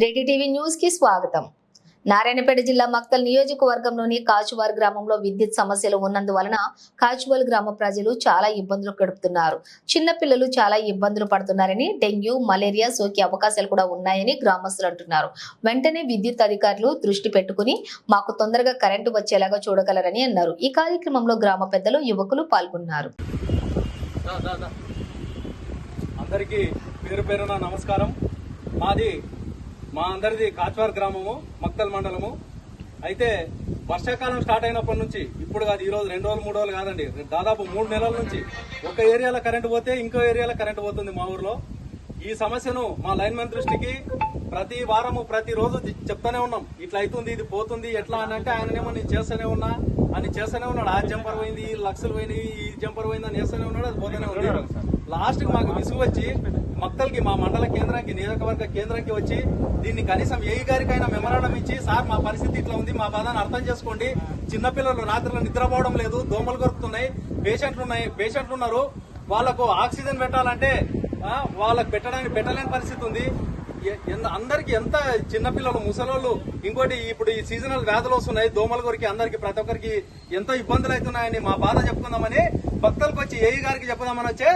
Reddy TV news కి స్వాగతం నారాయణపేట జిల్లా మక్తల్ నియోజకవర్గంలోని కాచువార్ గ్రామంలో విద్యుత్ సమస్యలు ఉన్నందువలన కాచువల్ గ్రామ ప్రజలు చాలా ఇబ్బందులు గడుపుతున్నారు. చిన్నపిల్లలు చాలా ఇబ్బందులు పడుతున్నారని డెంగ్యూ మలేరియా సోకే అవకాశాలు కూడా ఉన్నాయని గ్రామస్తులు అంటున్నారు. వెంటనే విద్యుత్ అధికారులు దృష్టి పెట్టుకుని మాకు తొందరగా కరెంటు వచ్చేలాగా చూడగలరని అన్నారు. ఈ కార్యక్రమంలో గ్రామ పెద్దలు యువకులు పాల్గొన్నారు. అందరికీ పేరు పేరున నమస్కారం. మాది మా అందరిది కాచ్వార్ గ్రామము మక్తల్ మండలము. అయితే వర్షాకాలం స్టార్ట్ అయినప్పటి నుంచి ఇప్పుడు కాదు ఈ రోజు రెండు రోజులు మూడు రోజులు కాదండి దాదాపు మూడు నెలల నుంచి ఒక ఏరియాలో కరెంటు పోతే ఇంకో ఏరియాలో కరెంటు పోతుంది మా ఊర్లో. ఈ సమస్యను మా లైన్ మ్యాన్ దృష్టికి ప్రతి వారము ప్రతి రోజు చెప్తానే ఉన్నాం. ఇట్లా అవుతుంది ఇది పోతుంది ఎట్లా అని అంటే ఆయననేమో నేను చేస్తూనే ఉన్నా. అని చేస్తూనే ఉన్నాడు. ఆ జంపర్ పోయింది ఈ లక్షలు పోయినాయి ఈ జంపర్ పోయింది అని చేస్తూనే ఉన్నాడు అది పోతూనే ఉంది. లాస్ట్కి మాకు విసుగు వచ్చి మక్తల్కి మా మండల కేంద్రానికి నియోజకవర్గ కేంద్రానికి వచ్చి దీన్ని కనీసం ఏ గారికైనా మెమరాండం ఇచ్చి సార్ మా పరిస్థితి ఇట్లా ఉంది మా బాధను అర్థం చేసుకోండి. చిన్నపిల్లలు రాత్రిలో నిద్రపోవడం లేదు దోమలు కొరుకుతున్నాయి పేషెంట్లు ఉన్నాయి పేషెంట్లు ఉన్నారు. వాళ్ళకు ఆక్సిజన్ పెట్టాలంటే వాళ్ళకు పెట్టడానికి పెట్టలేని పరిస్థితి ఉంది. అందరికి ఎంత చిన్నపిల్లలు ముసలోళ్ళు ఇంకోటి ఇప్పుడు ఈ సీజనల్ వ్యాధులు వస్తున్నాయి దోమల కొరికి అందరికి ప్రతి ఒక్కరికి ఎంతో ఇబ్బందులు అవుతున్నాయని మా బాధ చెప్పుకుందామని భక్తులకు వచ్చి ఏఈ గారికి చెప్పుదామని వచ్చే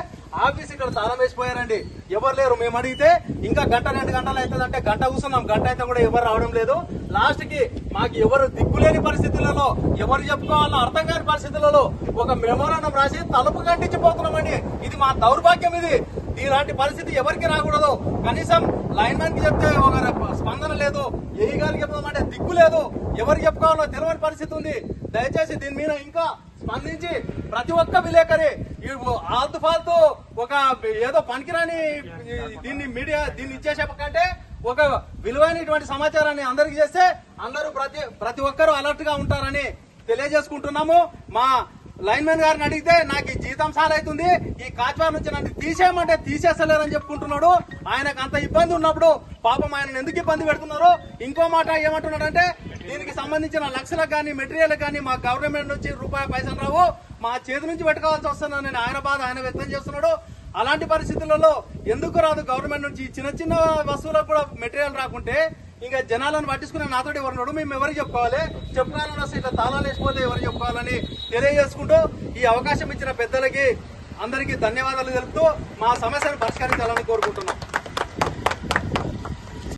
ఆఫీస్ ఇక్కడ తాళం వేసిపోయారండి. ఎవరు లేరు? మేము అడిగితే ఇంకా గంట రెండు గంటలు అవుతుందంటే గంట కూర్చున్నాం. గంట అయితే కూడా ఎవరు రావడం లేదు. లాస్ట్కి మాకు ఎవరు దిక్కులేని పరిస్థితులలో ఎవరు చెప్పుకోవాలో అర్థం కాని పరిస్థితులలో ఒక మెమోరాండం రాసి తలుపు గంటించిపోతున్నామండి ఇది మా దౌర్భాగ్యం ఇది. ఇలాంటి పరిస్థితి ఎవరికి రాకూడదు? కనీసం లైన్ మ్యాన్కి చెప్తే ఒక స్పందన లేదు. ఏ గారికి చెప్తామంటే దిక్కు లేదు. ఎవరు చెప్పుకోవాలో తెలియని పరిస్థితి ఉంది. దయచేసి దీని మీద ఇంకా స్పందించి ప్రతి ఒక్క విలేకరి ఆల్తు ఫాల్తు ఒక ఏదో పనికిరాని దీన్ని మీడియా దీన్ని ఇచ్చేసేపకంటే ఒక విలువైనటువంటి సమాచారాన్ని అందరికి చేస్తే అందరూ ప్రతి ప్రతి ఒక్కరూ అలర్ట్గా ఉంటారని తెలియజేసుకుంటున్నాము. మా లైన్ మ్యాన్ గారిని అడిగితే నాకు ఈ జీతం సాల్ అవుతుంది ఈ కాచ్వార్ నుంచి నన్ను తీసేయమంటే తీసేస్తలేరని చెప్పుకుంటున్నాడు. ఆయనకు అంత ఇబ్బంది ఉన్నప్పుడు పాపం ఆయన ఎందుకు ఇబ్బంది పెడుతున్నారు? ఇంకో మాట ఏమంటున్నాడంటే దీనికి సంబంధించిన లక్షలకు కానీ మెటీరియల్ కానీ మా గవర్నమెంట్ నుంచి రూపాయి పైసలు రావు. మా చేతి నుంచి పెట్టుకోవాల్సి వస్తుందని నేను ఆయన బాధ ఆయన వ్యక్తం చేస్తున్నాడు. అలాంటి పరిస్థితులలో ఎందుకు రాదు గవర్నమెంట్ నుంచి? చిన్న చిన్న వస్తువులకు కూడా మెటీరియల్ రాకుంటే ఇంకా జనాలను పట్టించుకునే నాతోటి ఎవరున్నాడు మేము ఎవరికి చెప్పుకోవాలి? చెప్పుకోవాలని వస్తే ఇట్లా తాళాలు వేసిపోతే ఎవరు చెప్పుకోవాలని తెలియజేసుకుంటూ ఈ అవకాశం ఇచ్చిన పెద్దలకి అందరికీ ధన్యవాదాలు తెలుపుతూ మా సమస్యను పరిష్కరించాలని కోరుకుంటున్నాం.